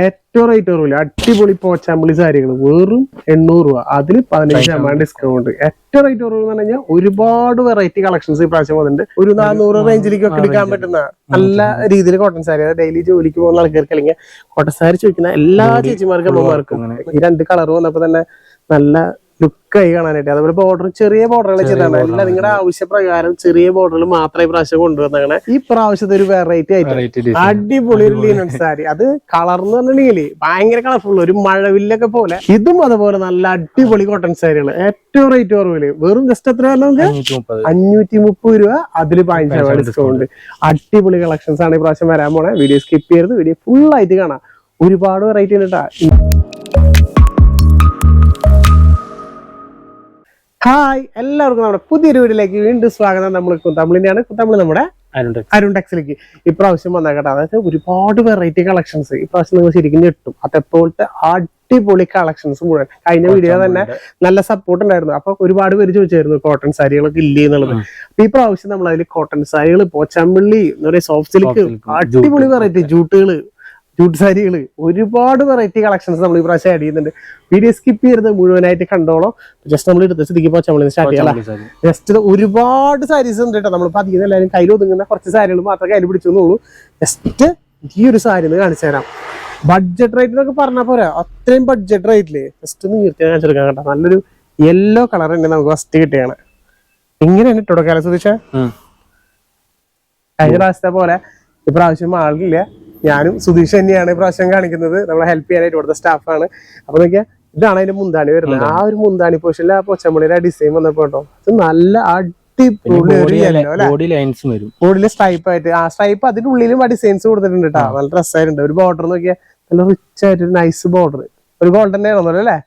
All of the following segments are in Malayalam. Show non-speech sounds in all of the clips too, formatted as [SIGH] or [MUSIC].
ഏറ്റവും റേറ്റ് കുറവില്ല? അടിപൊളി പോച്ചാമ്പളി സാരികൾ വെറും എണ്ണൂറ് രൂപ. അതിൽ പതിനഞ്ച് ശതമാനം ഡിസ്കൗണ്ട് ഏറ്റവും റേറ്റ് കുറവ് എന്ന് പറഞ്ഞാൽ ഒരുപാട് വെറൈറ്റി കളക്ഷൻസ് ഈ പ്രാവശ്യം വന്നിട്ടുണ്ട്. ഒരു നാനൂറ് റേഞ്ചിലേക്കൊക്കെ എടുക്കാൻ പറ്റുന്ന നല്ല രീതിയിൽ കോട്ടൺ സാരി അതായത് ഡെയിലി ജോലിക്ക് പോകുന്ന ആൾക്കാർക്ക് അല്ലെങ്കിൽ കോട്ടൺ സാരി ചോദിക്കുന്ന എല്ലാ ചേച്ചിമാർക്കും അമ്മമാർക്കും ഈ രണ്ട് കളർ വന്നപ്പോ തന്നെ നല്ല ലുക്കായി കാണാനായിട്ട്. അതുപോലെ ബോർഡർ ചെറിയ ബോർഡറുകൾ ചെയ്താണ് അല്ല നിങ്ങളുടെ ആവശ്യപ്രകാരം ചെറിയ ബോർഡറുകൾ മാത്രമേ പ്രാവശ്യം കൊണ്ടുവന്നങ്ങനെ ഈ പ്രാവശ്യത്തെ ഒരു വെറൈറ്റി ആയിട്ട് അടിപൊളി ഒരു ലീനൻ സാരി അത് കളർ എന്ന് പറഞ്ഞിട്ടുണ്ടെങ്കിൽ ഭയങ്കര കളർഫുൾ ഒരു മഴവില്ലൊക്കെ പോലെ. ഇതും അതുപോലെ നല്ല അടിപൊളി കോട്ടൺ സാരികൾ ഏറ്റവും റേറ്റ് കുറവിൽ. വെറും ജസ്റ്റ് എത്ര നമുക്ക്? അഞ്ഞൂറ്റി മുപ്പത് അഞ്ഞൂറ്റി മുപ്പത് രൂപ. അതിൽ പതിനഞ്ച് ശതമാനം ഡിസ്കൗണ്ട് അടിപൊളി കളക്ഷൻസ് ആണ് ഈ പ്രാവശ്യം വരാൻ പോണേ. വീഡിയോ സ്കിപ്പ് ചെയ്യരുത്. വീഡിയോ ഫുൾ ആയിട്ട് കാണാം. ഒരുപാട് വെറൈറ്റി ഉണ്ട് കേട്ടാ ഹായ് എല്ലാവർക്കും നമ്മുടെ പുതിയൊരു വീട്ടിലേക്ക് വീണ്ടും സ്വാഗതം. നമ്മൾ കുത്തമ്പിളിന്റെയാണ് കുത്തമ്പിളി നമ്മുടെ അരുൺ ടെക്സിലേക്ക്. ഇപ്രാവശ്യം വന്നേക്കട്ടെ അതായത് ഒരുപാട് വെറൈറ്റി കളക്ഷൻസ് ഇപ്രാവശ്യം നിങ്ങൾ ശരിക്കും കിട്ടും അതെപ്പോഴത്തെ അടിപൊളി കളക്ഷൻസ് മുഴുവൻ. കഴിഞ്ഞ വീഡിയോ തന്നെ നല്ല സപ്പോർട്ട് ഉണ്ടായിരുന്നു. അപ്പൊ ഒരുപാട് പേര് ചോദിച്ചായിരുന്നു കോട്ടൺ സാരികളൊക്കെ ഇല്ലേ എന്നുള്ളത്. അപ്പൊ ഈ പ്രാവശ്യം നമ്മൾ അതിൽ കോട്ടൺ സാരികൾ പോച്ചമ്പള്ളി എന്താ പറയുക സോഫ്റ്റ് സിൽക്ക് അടിപൊളി വെറൈറ്റി ജൂട്ടുകൾ ജൂട്ട് സാരികൾ. ഒരുപാട് വെറൈറ്റി കളക്ഷൻസ് നമ്മൾ ഈ പ്രാവശ്യം ആഡ് ചെയ്യുന്നുണ്ട്. വീഡിയോ സ്കിപ്പ് ചെയ്യരുത് മുഴുവനായിട്ട് കണ്ടോളോ. ജസ്റ്റ് നമ്മൾ എടുത്ത് ശ്രദ്ധിക്കുമ്പോൾ നമ്മൾ സ്റ്റാർട്ട് ചെയ്യാം ജസ്റ്റ് ഒരുപാട് സാരീസ് ഉണ്ട് കേട്ടോ. നമ്മളിപ്പോ അധികം എല്ലാവരും കയ്യിൽ ഒതുങ്ങുന്ന കുറച്ച് സാരികൾ മാത്രമേ കയ്യിൽ പിടിച്ചെന്നുള്ളൂ. ജസ്റ്റ് ഈ ഒരു സാരി ഒന്ന് കാണിച്ചു തരാം. ബഡ്ജറ്റ് റേറ്റ് എന്നൊക്കെ പറഞ്ഞാൽ പോരാ. അത്രയും ബഡ്ജറ്റ് റേറ്റിൽ ജസ്റ്റ് ഒന്ന് നിർത്തി കാണിച്ചെടുക്കാൻ കേട്ടോ. നല്ലൊരു യെല്ലോ കളർ തന്നെ നമുക്ക് ഫസ്റ്റ് കിട്ടിയാണ് ഇങ്ങനെയാണ് ഇട്ടോ സുധീഷ? കഴിഞ്ഞ പ്രാവശ്യത്തെ പോലെ ഇപ്രാവശ്യം ആളില്ല. ഞാനും സുധീഷ് തന്നെയാണ് പ്രാവശ്യം കാണിക്കുന്നത്. നമ്മളെ ഹെൽപ്പ് ചെയ്യാനായിട്ട് ഇവിടുത്തെ സ്റ്റാഫാണ് അപ്പൊ നോക്കിയാ ഇതാണ് അതിന്റെ മുന്താണി വരുന്നത്. ആ ഒരു മുന്താണി പോഷനിൽ ആ പൊച്ചമ്പളിയുടെ ഡിസൈൻ വന്നപ്പോ കേട്ടോ ഇത് നല്ല അടിപൊളി ബോഡിയിൽ സ്ട്രൈപ്പ് ആയിട്ട്. ആ സ്ട്രൈപ്പ് അതിന്റെ ഉള്ളിലും ആ ഡിസൈൻസ് കൊടുത്തിട്ടുണ്ട് കേട്ടോ നല്ല ഡ്രസ്സായിട്ടുണ്ട് ഒരു ബോർഡർ നോക്കിയാൽ നല്ല റിച്ച് ആയിട്ട് ഒരു നൈസ് ബോർഡർ ഒരു ഗോൾഡൻ ആണല്ലോ അല്ലേ.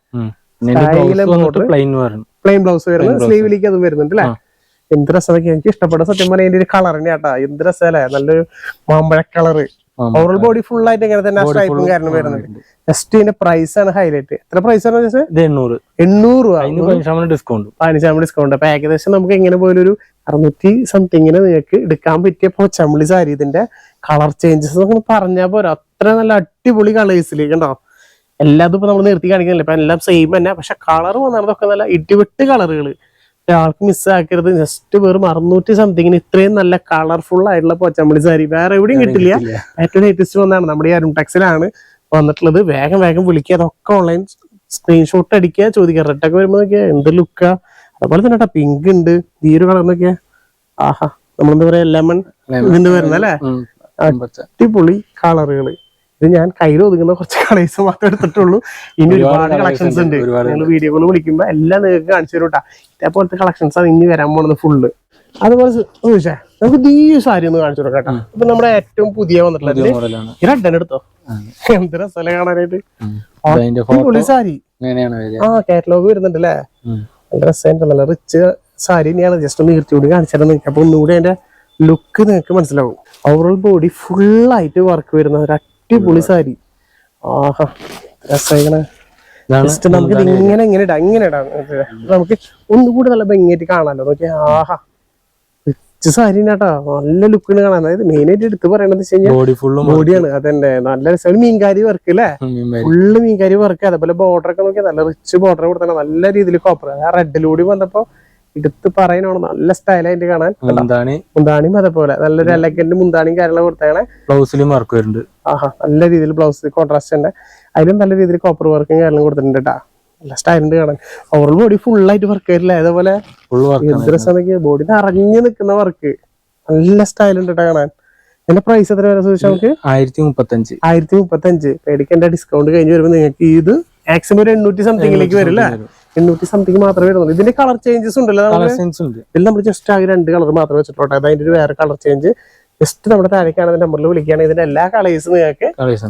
പ്ലെയിൻ ബ്ലൗസ് വരുന്നത്. സ്ലീവിലേക്ക് അത് വരുന്നുണ്ട് അല്ലേ? എന്ത് രസമൊക്കെ എനിക്ക് ഇഷ്ടപ്പെട്ട സത്യം പറഞ്ഞാൽ കളർ തന്നെയാട്ടാ എന്ത് രസമല്ലേ നല്ലൊരു മാമ്പഴ കളറ് ഓവറോൾ ബോഡി ഫുൾ ആയിട്ട് ഇങ്ങനെ തന്നെ സ്ട്രൈപ്പും കാരണം വരുന്നത് ജസ്റ്റ് ഇതിന്റെ പ്രൈസ് ആണ് ഹൈലൈറ്റ് എത്ര പ്രൈസ് ആണ് എണ്ണൂറ്. എണ്ണൂറ് രൂപ ഡിസ്കൗണ്ട് പതിനഞ്ച് ശതമാനം ഡിസ്കൗണ്ട് അപ്പൊ ഏകദേശം നമുക്ക് എങ്ങനെ പോലും ഒരു അറുന്നൂറ്റി സംതിങ്ങിന് നിങ്ങൾക്ക് എടുക്കാൻ പറ്റിയ പോച്ചമ്പിളി സാരി ഇതിന്റെ കളർ ചേഞ്ചസ് ഒക്കെ പറഞ്ഞാൽ പോരാ. അത്ര നല്ല അടിപൊളി കളേഴ്സിലേക്ക് ഉണ്ടോ എല്ലാതും ഇപ്പൊ നമ്മൾ നിർത്തി കാണിക്കുന്നില്ല? ഇപ്പൊ എല്ലാം സെയിം തന്നെ. പക്ഷെ കളർ വന്നതൊക്കെ നല്ല ഇടിവെട്ട് കളറുകൾ ഒരാൾക്ക് മിസ്സാക്കരുത് ജസ്റ്റ് വെറും അറുന്നൂറ്റി സംതിങ്ങിന് ഇത്രയും നല്ല കളർഫുൾ ആയിട്ടുള്ള പോച്ചമ്പിളി സാരി വേറെ എവിടെയും കിട്ടില്ല. ഏറ്റവും ലേറ്റസ്റ്റ് വന്നാണ്. നമ്മുടെ ഈ അരുൺടെക്സിലാണ് വന്നിട്ടുള്ളത്. വേഗം വേഗം വിളിക്കുക അതൊക്കെ ഓൺലൈൻ സ്ക്രീൻഷോട്ട് അടിക്കുക. ചോദിക്കുക. റെഡൊക്കെ വരുമ്പോ നോക്കിയാ എന്ത് ലുക്ക അതുപോലെ തന്നെ കേട്ടോ പിങ്ക് ഉണ്ട്. ഈ ഒരു കളർ നോക്കിയാ. ആഹാ. നമ്മളെന്താ പറയാ? ലെമൺ ഇതിന്റെ വരുന്നല്ലേ? അല്ലേ അടിപൊളി കളറുകൾ ഇത് ഞാൻ കയ്യിൽ ഒതുങ്ങുന്ന കുറച്ച് കളേഴ്സ് മാത്രമേ എടുത്തിട്ടുള്ളൂ. ഇനി ഒരുപാട് കളക്ഷൻസ് ഉണ്ട്, നിങ്ങൾ വീഡിയോ കോൾ വിളിക്കുമ്പോ എല്ലാം നിങ്ങൾക്ക് കാണിച്ചു തരും കേട്ടോ ഇതേപോലത്തെ കളക്ഷൻസ് ആണ് ഇനി വരാൻ പോണത് ഫുള്ള് അതുപോലെ ചോദിച്ചാ നമുക്ക് ഈ സാരി ഒന്ന് കാണിച്ചു കൊടുക്കാം കേട്ടോ ഇപ്പൊ നമ്മുടെ ഏറ്റവും പുതിയ വന്നിട്ടുള്ളത് മോഡലാണ്. ഈ റെഡൻ എടുത്തോ? എന്ത് രസമല്ലേ കാണാനായിട്ട്. സാരി. ആ കാറ്റലോഗ് വരുന്നുണ്ട് അല്ലേ. നല്ല റിച്ച് സാരി തന്നെയാണ്. ജസ്റ്റ് ഒന്ന് ഈർത്തി കൂടി കാണിച്ചാലും നിങ്ങൾക്ക്. അപ്പൊ ഒന്നുകൂടി അതിന്റെ ലുക്ക് നിങ്ങൾക്ക് മനസ്സിലാവും. ഓവറോൾ ബോഡി ഫുൾ ആയിട്ട് വർക്ക് വരുന്ന ഒരു അടിപൊളി സാരി. ആഹാ ജസ്റ്റ് നമുക്ക് ഇങ്ങനെ ഇങ്ങനെ ഇടാം ഇങ്ങനെ ഇടാം. നമുക്ക് ഒന്നുകൂടി നല്ല ഭംഗിയായിട്ട് കാണാലോ. നോക്കി ആഹാ. റിച്ച് സാരി കേട്ടോ. നല്ല ലുക്കിന് കാണാൻ അതായത് മെയിൻ ആയിട്ട് എടുത്ത് പറയണത് വെച്ച് കഴിഞ്ഞാൽ ബോഡിയാണ് അതന്നെ. നല്ല രസമാണ്. മീൻകാരി വർക്ക് അല്ലേ ഫുള്ള് മീൻകാരി. വർക്ക് അതേപോലെ ബോർഡർ ഒക്കെ നോക്കിയാൽ നല്ല റിച്ച് ബോർഡർ കൊടുത്തന്നെ നല്ല രീതിയിൽ കോപ്പർ ആ റെഡിലൂടി വന്നപ്പോ എടുത്ത് പറയണോ നല്ല സ്റ്റൈലായിട്ട് കാണാൻ. എന്താണ് മുന്താണിയും അതേപോലെ. നല്ലൊരു എലഗന്റ് മുന്താണിയും കാര്യങ്ങളും കൊടുത്തേണെ ബ്ലൗസിലും വർക്ക് വരുന്നുണ്ട്. ആഹാ നല്ല രീതിയിൽ ബ്ലൗസ് കോൺട്രാസ്റ്റ് ഉണ്ട്. അതിലും നല്ല രീതിയിൽ കോപ്പർ വർക്കും കാര്യങ്ങളും കൊടുത്തിട്ടുണ്ട് കേട്ടാ നല്ല സ്റ്റൈലുണ്ട് കാണാൻ. ഓവറോൾ ബോഡി ഫുൾ ആയിട്ട് വർക്ക് വരില്ല അതേപോലെ രസമാണെങ്കിൽ ബോഡി നിറഞ്ഞു നിൽക്കുന്ന വർക്ക് നല്ല സ്റ്റൈലുണ്ട് കേട്ടോ കാണാൻ. എന്റെ പ്രൈസ് എത്ര വരെ ചോദിച്ചാൽ നമുക്ക്? ആയിരത്തി മുപ്പത്തഞ്ച് ആയിരത്തി മുപ്പത്തഞ്ച് പേടിക്കേണ്ട ഡിസ്കൗണ്ട് കഴിഞ്ഞ് വരുമ്പോൾ നിങ്ങൾക്ക് ഇത് മാക്സിമം ഒരു എണ്ണൂറ്റി സംതിങ്ങിലേക്ക് വരും അല്ലേ എണ്ണൂറ്റി സംതിങ് മാത്രമേ വരുന്നുള്ളൂ. ഇതിന്റെ കളർ ചേഞ്ചസ് ഉണ്ടല്ലോ ഇതിൽ നമ്മൾ ജസ്റ്റ് ആകെ രണ്ട് കളർ മാത്രമേ വെച്ചിട്ടുള്ളൂ. അതായത് അതിന്റെ ഒരു വേറെ കളർ ചേഞ്ച് ജസ്റ്റ് നമ്മുടെ താഴേക്കാണ് നമ്പറിൽ വിളിക്കുകയാണ്. ഇതിന്റെ എല്ലാ കളേഴ്സും നിങ്ങൾക്ക്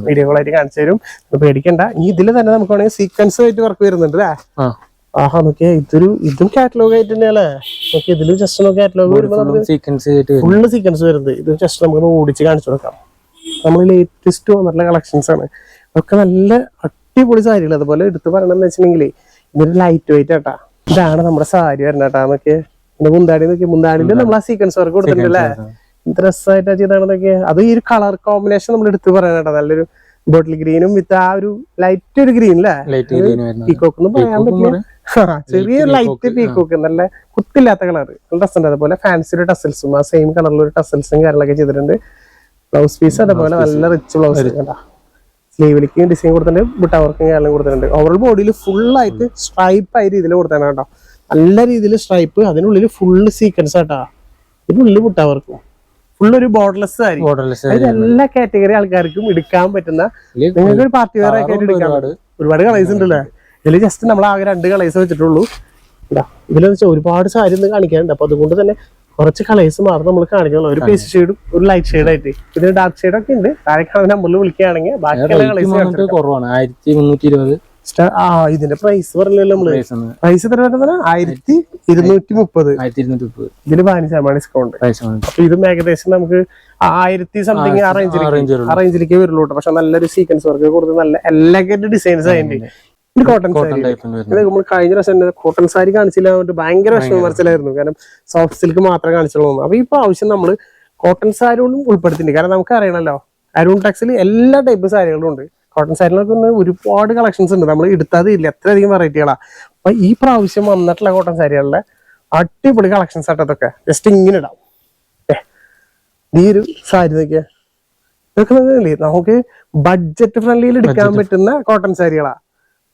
വീഡിയോ കോളായിട്ട് കാണിച്ചു തരും. പേടിക്കണ്ട. ഈ ഇതിൽ തന്നെ നമുക്ക് വേണമെങ്കിൽ സീക്വൻസ് ആയിട്ട് വർക്ക് വരുന്നുണ്ട് അല്ലേ? ആഹാ നോക്കിയാ ഇതൊരു ഇതും കാറ്റലോഗ് ആയിട്ട് തന്നെയല്ലേ നോക്കി ഇതിലും ജസ്റ്റ് നമുക്ക് കാറ്റലോഗ് വരുമ്പോൾ ഫുള്ള് സീക്വൻസ് വരുന്നത്. ഇത് ജസ്റ്റ് നമുക്ക് ഓടിച്ച് കാണിച്ചു കൊടുക്കാം. നമ്മൾ ലേറ്റസ്റ്റ് വന്നിട്ടുള്ള കളക്ഷൻസ് ആണ്. ഒക്കെ നല്ല അടിപൊളി സാരികൾ അതുപോലെ എടുത്ത് പറയണമെന്ന് വെച്ചിട്ടുണ്ടെങ്കിൽ ഇതൊരു ലൈറ്റ് വെയിറ്റ് ആട്ടാ. ഇതാണ് നമ്മുടെ സാരി വരുന്നത് കേട്ടാ നോക്കിയേ പിന്നെ മുന്താടി നോക്കി മുന്താടിന്റെ നമ്മൾ ആ സീക്വൻസ് വർക്ക് കൊടുത്തിട്ടുണ്ട് അല്ലേ? എന്ത് രസമായിട്ടാ ചെയ്താണെന്നൊക്കെ അത് ഈ ഒരു കളർ കോമ്പിനേഷൻ നമ്മൾ എടുത്ത് പറയാനാട്ടാ നല്ലൊരു ബോട്ടിൽ ഗ്രീനും വിത്ത് ആ ഒരു ലൈറ്റ് ഒരു ഗ്രീൻ അല്ലേ പീക്കോക്ക് എന്ന് പറയാൻ പറ്റില്ല [LAUGHS] ചെറിയ ലൈറ്റ് പീക്കോക്ക് നല്ല കുത്തില്ലാത്ത കളർ ഡ്രസ്സുണ്ട് അതുപോലെ അതുപോലെ ഫാൻസിയുടെ ടസൽസും ആ സെയിം കളറിൽ ഒരു ടസൽസും കാര്യങ്ങളൊക്കെ ചെയ്തിട്ടുണ്ട്. ബ്ലൗസ് പീസ് അതേപോലെ നല്ല റിച്ച് ബ്ലൗസ് കണ്ടാ സ്ലീവിലേക്ക് ഡിസൈൻ കൊടുത്തിട്ടുണ്ട് ബുട്ട വർക്കും കാര്യങ്ങളും കൊടുത്തിട്ടുണ്ട്. ഓവറോൾ ബോഡിയിൽ ഫുൾ ആയിട്ട് സ്ട്രൈപ്പ് ആയ രീതിയിൽ കൊടുത്താണ് കേട്ടോ. നല്ല രീതിയിൽ സ്ട്രൈപ്പ് അതിനുള്ളിൽ ഫുള്ള് സീക്വൻസ് ആട്ടാ. ഇതിനുള്ളിൽ ബുട്ട വർക്കും ഫുൾ ഒരു ബോർഡർലെസ് ആയിരിക്കും. ബോർഡർലെസ് എല്ലാ കാറ്റഗറി ആൾക്കാർക്കും എടുക്കാൻ പറ്റുന്ന നിങ്ങൾക്ക് ഒരു പാർട്ടി വെയർ ആയിട്ട് എടുക്കാൻ ഒരുപാട്. കളേഴ്സ് ഉണ്ടല്ലേ? ഇതിൽ ജസ്റ്റ് നമ്മൾ ആകെ രണ്ട് കളേഴ്സ് വെച്ചിട്ടുള്ളൂ. ഇതാ ഇതിലെന്ന് വെച്ചാൽ ഒരുപാട് സാരി ഒന്ന് കാണിക്കാനുണ്ട് അപ്പൊ അതുകൊണ്ട് തന്നെ കുറച്ച് കളേഴ്സ് മാത്രം നമ്മൾ കാണിക്കുന്നുള്ളൂ. ഒരു പേസ്റ്റ് ഷെയ്ഡും ഒരു ലൈറ്റ് ഷെയ്ഡ് ആയിട്ട്. പിന്നെ ഡാർക്ക് ഷെയ്ഡ് ഒക്കെ ഉണ്ട്. താഴെ നമ്മൾ നമ്പറിൽ വിളിക്കുകയാണെങ്കിൽ ബാക്കിയുള്ള റേറ്റ് കളേഴ്സ് വന്നിട്ട് കുറവാണ്. ആയിരത്തി മുന്നൂറ്റി ഇരുപത് ആ ഇതിന്റെ പ്രൈസ് പറഞ്ഞല്ലോ നമ്മൾ. പ്രൈസ് എത്ര വരുന്നത്? ആയിരത്തി ഇരുന്നൂറ്റി മുപ്പത് ഇതിന് പതിനഞ്ച് ശതമാനം ഡിസ്കൗണ്ട് അപ്പൊ ഇതും ഏകദേശം നമുക്ക് ആയിരത്തി സംതിങ് ആ അറേഞ്ചിലേക്ക് റേഞ്ചിലേക്ക് വരുള്ളൂ. ആ റേഞ്ചിലേക്ക് വരുള്ളൂ കേട്ടോ. പക്ഷെ നല്ലൊരു സീക്വൻസ് വർക്ക് കൊടുത്ത് നല്ല എലഗന്റ് ഡിസൈൻസ് അതിന്റെ ഇത് കോട്ടൺ സാരി ഇത് നമ്മൾ കഴിഞ്ഞ പ്രാവശ്യം കോട്ടൺ സാരി കാണിച്ചില്ല ഭയങ്കര വിഷമം മറിച്ചിലായിരുന്നു കാരണം സോഫ്റ്റ് സിൽക്ക് മാത്രമേ കാണിച്ചുള്ളൂ അപ്പൊ ഈ ആവശ്യം നമ്മൾ കോട്ടൺ സാരി കൊണ്ടും ഉൾപ്പെടുത്തിയിട്ടുണ്ട്. കാരണം നമുക്ക് അറിയണല്ലോ അരുൺ ടെക്സിൽ എല്ലാ ടൈപ്പ് സാരികളും ഉണ്ട്. കോട്ടൺ സാരികളൊക്കെ ഒരുപാട് കളക്ഷൻസ് ഉണ്ട്. നമ്മൾ എടുത്താതെ ഇല്ല. അത്രയധികം വെറൈറ്റികളാ അപ്പൊ ഈ പ്രാവശ്യം വന്നിട്ടുള്ള കോട്ടൺ സാരികളുടെ അടിപൊളി കളക്ഷൻസ് ആട്ടോ ഇതൊക്കെ. ജസ്റ്റ് ഇങ്ങനെ ഇടാം. നീ ഈ ഒരു സാരി നോക്കിയാ. ഇതൊക്കെ നമുക്ക് ബഡ്ജറ്റ് ഫ്രണ്ട്ലിയിൽ എടുക്കാൻ പറ്റുന്ന കോട്ടൺ സാരികളാ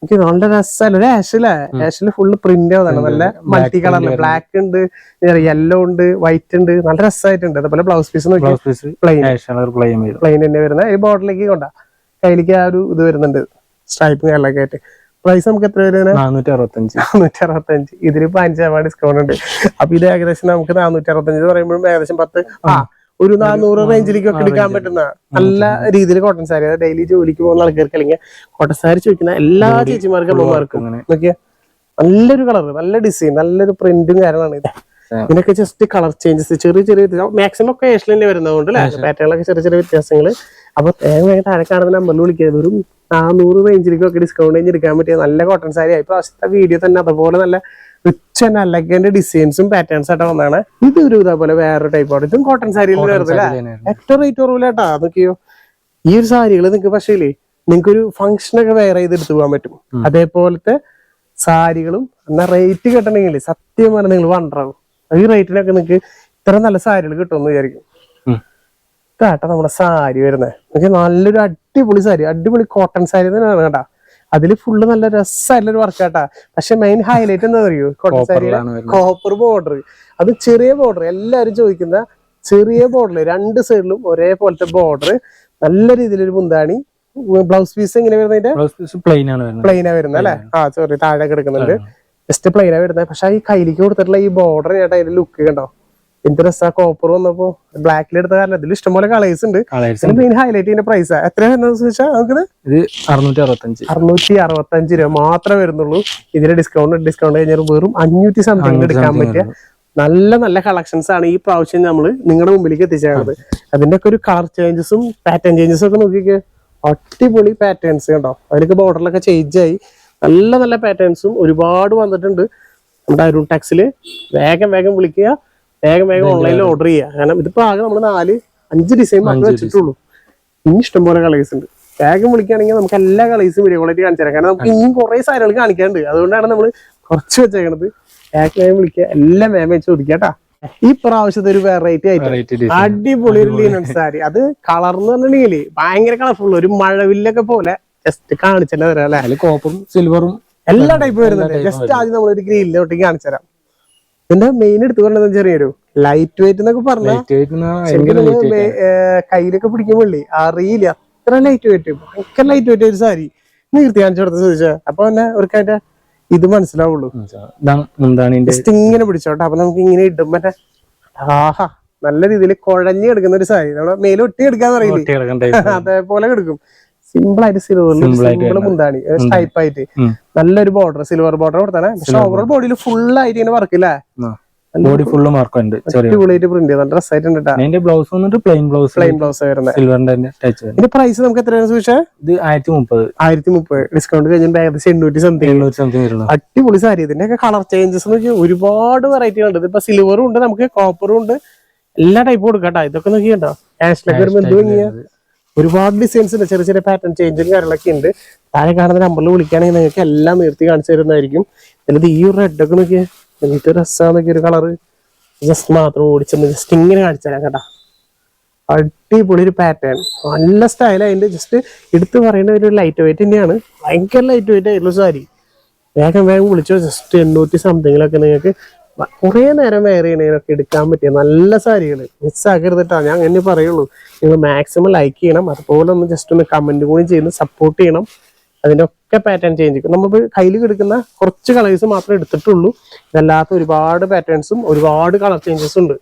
എനിക്ക് നല്ല രസമല്ല? ഒരു ആഷിലെ ആഷിൽ ഫുള്ള് പ്രിന്റ് ആവുന്നതാണ് നല്ല മൾട്ടി കളർ ബ്ലാക്ക് ഉണ്ട് യെല്ലോ ഉണ്ട് വൈറ്റ് ഉണ്ട്. നല്ല രസമായിട്ടുണ്ട്. അതുപോലെ ബ്ലൗസ് പീസ് പ്ലെയിൻ തന്നെ വരുന്ന ഈ ബോർഡിലേക്ക് കൊണ്ട. കയ്യിലേക്ക് ആ ഒരു ഇത് വരുന്നുണ്ട്. സ്ട്രൈപ്പ് കാര്യങ്ങളൊക്കെ ആയിട്ട് പ്രൈസ് നമുക്ക് എത്ര വരുന്നത് നാനൂറ്റി അറുപത്തഞ്ച് നാനൂറ്റി അറുപത്തഞ്ച് ഇപ്പൊ അഞ്ച് ശതമാനം ഡിസ്കൗണ്ട് ഉണ്ട്. അപ്പൊ ഇത് ഏകദേശം നമുക്ക് നാനൂറ്റി അറുപത്തഞ്ച് പറയുമ്പോഴും ഏകദേശം പത്ത്. ആ ഒരു നാനൂറ് റേഞ്ചിലേക്കൊക്കെ എടുക്കാൻ പറ്റുന്ന നല്ല രീതിയിൽ കോട്ടൺ സാരി അതായത് ഡെയിലി ജോലിക്ക് പോകുന്ന ആൾക്കാർക്ക് അല്ലെങ്കിൽ കോട്ടൺ സാരി ചോദിക്കുന്ന എല്ലാ ചേച്ചിമാർക്കും അമ്മമാർക്കും നോക്കിയാ നല്ലൊരു കളർ നല്ല ഡിസൈൻ നല്ലൊരു പ്രിന്റും കാര്യമാണ് ഇത്. ഇതിനൊക്കെ ജസ്റ്റ് കളർ ചേഞ്ചസ് ചെറിയ ചെറിയ മാക്സിമം ഒക്കെ ഏഷ്യൻ തന്നെ വരുന്നതുകൊണ്ട് അല്ലേ? പാറ്റേണൊക്കെ ചെറിയ ചെറിയ വ്യത്യാസങ്ങൾ അപ്പൊ തേങ്ങ വേഗം താഴെ കാണുന്ന നമ്പറിൽ വിളിക്കുക ഒരു നാനൂറ് റേഞ്ചിലേക്കൊക്കെ ഡിസ്കൗണ്ട് കഴിഞ്ഞ് എടുക്കാൻ പറ്റിയ നല്ല കോട്ടൺ സാരി ആയി പ്രാവശ്യത്തെ വീഡിയോ തന്നെ അതുപോലെ നല്ല റിച്ച് ആൻഡ് അലഗന്റ് ഡിസൈൻസും പാറ്റേൺസ് ആയിട്ട് വന്നതാണ്. ഇത് ഒരു ഇതേപോലെ വേറെ ടൈപ്പ് ആണ്. ഇതും കോട്ടൺ സാരിയിൽ വരുന്നില്ല ഏറ്റവും റേറ്റ് കുറവില്ല കേട്ടാ നോക്കിയോ? ഈ ഒരു സാരികൾ നിങ്ങൾക്ക് പക്ഷേ നിങ്ങൾക്ക് ഒരു ഫംഗ്ഷൻ ഒക്കെ വേറെ ചെയ്ത് എടുത്തു പോകാൻ പറ്റും. അതേപോലത്തെ സാരികളും എന്നാ റേറ്റ് കിട്ടണമെങ്കിൽ സത്യം പറഞ്ഞാൽ നിങ്ങൾ വണ്ടറാവും ഈ റേറ്റിനൊക്കെ നിങ്ങൾക്ക് ഇത്ര നല്ല സാരികൾ കിട്ടുമെന്ന് വിചാരിക്കും. കേട്ടാ നമ്മുടെ സാരി വരുന്നത് നല്ലൊരു അടിപൊളി സാരി അടിപൊളി കോട്ടൺ സാരി തന്നെയാണ് കേട്ടാ. അതിൽ ഫുള്ള് നല്ല രസമായിട്ടുള്ള ഒരു വർക്കാട്ടാ പക്ഷെ മെയിൻ ഹൈലൈറ്റ് എന്താ അറിയോ? കോപ്പർ ബോർഡർ അത് ചെറിയ ബോർഡർ എല്ലാവരും ചോദിക്കുന്ന ചെറിയ ബോർഡർ രണ്ട് സൈഡിലും ഒരേപോലത്തെ ബോർഡർ നല്ല രീതിയിലൊരു മുന്താണി. ബ്ലൗസ് പീസ് എങ്ങനെ വരുന്നതിന്റെ പ്ലെയിൻ ആണ് വരുന്നത്. പ്ലെയിനാ വരുന്നത് അല്ലെ? ആ സോറി താഴെ കിടക്കുന്നുണ്ട് ജസ്റ്റ് പ്ലെയിനാ വരുന്നത്. പക്ഷെ ഈ കയ്യിലേക്ക് കൊടുത്തിട്ടുള്ള ഈ ബോർഡർ ചേട്ടാ അതിന്റെ ലുക്ക് കണ്ടോ? എന്ത് രസാ കോപ്പർ വന്നപ്പോ ബ്ലാക്കിൽ എടുത്ത കാരണം ഇതിൽ ഇഷ്ടംപോലെ കളേഴ്സ് ഉണ്ട്. മെയിൻ ഹൈലൈറ്റ് ചെയ്യുന്ന പ്രൈസ് ഇത് അറുന്നൂറ്റി അറുപത്തഞ്ച് അറുന്നൂറ്റി അറുപത്തഞ്ച് രൂപ മാത്രമേ വരുന്നുള്ളൂ. ഇതിന് ഡിസ്കൗണ്ട് ഡിസ്കൗണ്ട് കഴിഞ്ഞാൽ വെറും അഞ്ഞൂറ്റി സംതിങ് എടുക്കാൻ പറ്റിയ നല്ല നല്ല കളക്ഷൻസ് ആണ് ഈ പ്രാവശ്യം നമ്മൾ നിങ്ങളുടെ മുമ്പിലേക്ക് എത്തിച്ചേക്കുന്നത് അതിന്റെ ഒക്കെ ഒരു കളർ ചേഞ്ചസും പാറ്റേൺ ചേഞ്ചസും ഒക്കെ നോക്കിക്കേ. അടിപൊളി പാറ്റേൺസ് കണ്ടോ? അതിലൊക്കെ ബോർഡറിലൊക്കെ ചേഞ്ച് ആയി. നല്ല നല്ല പാറ്റേൺസും ഒരുപാട് വന്നിട്ടുണ്ട്. നമ്മുടെ അരുൺ ടാക്സിൽ വേഗം വേഗം വിളിക്കുക. വേഗം വേഗം ഓൺലൈനിൽ ഓർഡർ ചെയ്യുക കാരണം ഇതിപ്പോ ആകെ നമ്മൾ നാല് അഞ്ച് ഡിസൈൻ മാത്രമേ വെച്ചിട്ടുള്ളൂ. ഇനി ഇഷ്ടംപോലെ കളേഴ്സ് ഉണ്ട്. വേഗം വിളിക്കുകയാണെങ്കിൽ നമുക്ക് എല്ലാ കളേഴ്സും വീഡിയോ ക്വാളിറ്റി കാണിച്ചു തരാം. കാരണം നമുക്ക് ഇനിയും കുറെ സാധനങ്ങൾ കാണിക്കാനുണ്ട്. അതുകൊണ്ടാണ് നമ്മൾ കുറച്ച് വെച്ചേക്കണത്. വേഗം വേഗം വിളിക്കുക. എല്ലാം വേഗം വെച്ച് ചോദിക്കാട്ടാ ഈ പ്രാവശ്യത്തെ ഒരു വെറൈറ്റി ആയിട്ട് അടിപൊളി ഒരു ലീനൻ സാരി അത് കളർ എന്ന് പറഞ്ഞിട്ടുണ്ടെങ്കിൽ ഭയങ്കര കളർഫുൾ ഒരു മഴവില്ലൊക്കെ പോലെ ജസ്റ്റ് കാണിച്ചല്ലേ തരാം അല്ലെ? കോപ്പും സിൽവറും എല്ലാ ടൈപ്പും വരുന്നുണ്ട്. ജസ്റ്റ് ആദ്യം നമ്മൾ ഒരു ഗ്രീനിലോട്ടേക്ക് കാണിച്ചു തരാം. ഇതിന്റെ മെയിൻ എടുത്തു പറഞ്ഞത് ചെറിയൊരു ലൈറ്റ് വെയിറ്റ് എന്നൊക്കെ പറഞ്ഞാൽ ഏ, കയ്യിലൊക്കെ പിടിക്കുമ്പോഴേ അറിയില്ല. അത്ര ലൈറ്റ് വെയിറ്റ് ഭയങ്കര ലൈറ്റ് വെയിറ്റ് ഒരു സാരി. നീർത്തി കാണിച്ചു കൊടുത്ത് ചോദിച്ചാ. അപ്പൊ തന്നെ അവർക്കായിട്ട് ഇത് മനസ്സിലാവുള്ളൂ. ജസ്റ്റ് ഇങ്ങനെ പിടിച്ചോട്ടെ. അപ്പൊ നമുക്ക് ഇങ്ങനെ ഇടും. മറ്റേ ആഹാ നല്ല രീതിയിൽ കുഴഞ്ഞു കിടക്കുന്ന ഒരു സാരി. നമ്മുടെ മേലൊട്ടി എടുക്കാന്ന് അറിയില്ലേ. അതേപോലെ കിടക്കും സിമ്പിൾ ആയിട്ട് സിൽവർ സിമ്പിൾ മുന്താണി ടൈപ്പ് ആയിട്ട്. നല്ലൊരു ബോർഡർ സിൽവർ ബോർഡർ കൊടുത്താണ് പക്ഷെ ഓവറോൾ ബോഡിയിൽ ഫുൾ ആയിട്ട് ഇങ്ങനെ വർക്ക് ഇല്ലേ. ബോഡി ഫുള്ള് മാർക്കുണ്ട് അടിപൊളിയായിട്ട് പ്രിന്റ് ചെയ്ത. ഡ്രസ് ആയിട്ടുണ്ട് അതിന്റെ ബ്ലൗസ് വന്നിട്ട് പ്ലെയിൻ ബ്ലൗസ് പ്ലെയിൻ ബ്ലൗസ് വരുന്നത് സിൽവറിന്റെ ടച്ച് ഇതിന്റെ പ്രൈസ് നമുക്ക് എത്രയാണ് ചോദിച്ചാൽ ഇത് ആയിരത്തി മുപ്പത് ആയിരത്തി മുപ്പത് ഡിസ്കൗണ്ട് കഴിഞ്ഞിട്ട് ഏകദേശം എണ്ണൂറ്റി സംതിങ് എണ്ണൂറ്റി സംതിങ് വരുന്നത് അടിപൊളി സാരി. ഇതിന്റെ ഒക്കെ കളർ ചേഞ്ചസ് നോക്കി ഒരുപാട് വെറൈറ്റി ഉണ്ട്. ഇതിപ്പോ സിൽവറും ഉണ്ട് നമുക്ക് കോപ്പറും ഉണ്ട്. എല്ലാ ടൈപ്പും കൊടുക്കാം ഇതൊക്കെ നോക്കിയോ ആഷ്ലൊക്കെ വരുമ്പോ എന്ത് ഭംഗിയാ? ഒരുപാട് ഡിസൈൻസ് ഉണ്ട്. ചെറിയ ചെറിയ പാറ്റേൺ ചേഞ്ചും കാര്യങ്ങളൊക്കെ ഉണ്ട്. താഴെ കാണുന്ന നമ്പറിൽ വിളിക്കുകയാണെങ്കിൽ നിങ്ങൾക്ക് എല്ലാം നിർത്തി കാണിച്ചു തരുന്നതായിരിക്കും. എന്നിട്ട് ഈ ഒരു റെഡ് ഒക്കെ നോക്കിയാൽ എന്നിട്ട് രസമാണെന്നൊക്കെ ഒരു കളറ് ജസ്റ്റ് മാത്രം ഓടിച്ചെന്ന് ജസ്റ്റ് ഇങ്ങനെ കാണിച്ചു തരാം കേട്ടാ. അടിപൊളി ഒരു പാറ്റേൺ നല്ല സ്റ്റൈൽ അതിന്റെ ജസ്റ്റ് എടുത്ത് പറയുന്ന ഒരു ലൈറ്റ് വെയിറ്റ് തന്നെയാണ്. ഭയങ്കര ലൈറ്റ് വെയിറ്റ് ആയിട്ടുള്ള സാരി. വേഗം വേഗം വിളിച്ചോ. ജസ്റ്റ് എണ്ണൂറ്റി സംതിങ്ങിലൊക്കെ നിങ്ങൾക്ക് കുറേ നേരം വെയർ ചെയ്യണതിനൊക്കെ എടുക്കാൻ പറ്റിയ നല്ല സാരികൾ മിസ്സാക്കരുതിട്ടാ ഞാൻ അങ്ങനെ പറയുള്ളൂ. നിങ്ങൾ മാക്സിമം ലൈക്ക് ചെയ്യണം. അതുപോലെ ഒന്ന് ജസ്റ്റ് ഒന്ന് കമന്റ് കൂടി ചെയ്ത് സപ്പോർട്ട് ചെയ്യണം. അതിന്റെ ഒക്കെ പാറ്റേൺ ചേഞ്ച് ചെയ്യും. നമ്മൾ കയ്യിൽ കിടക്കുന്ന കുറച്ച് കളേഴ്സ് മാത്രമേ എടുത്തിട്ടുള്ളൂ. ഇതല്ലാത്ത ഒരുപാട് പാറ്റേൺസും ഒരുപാട് കളർ ചേഞ്ചസും ഉണ്ട്.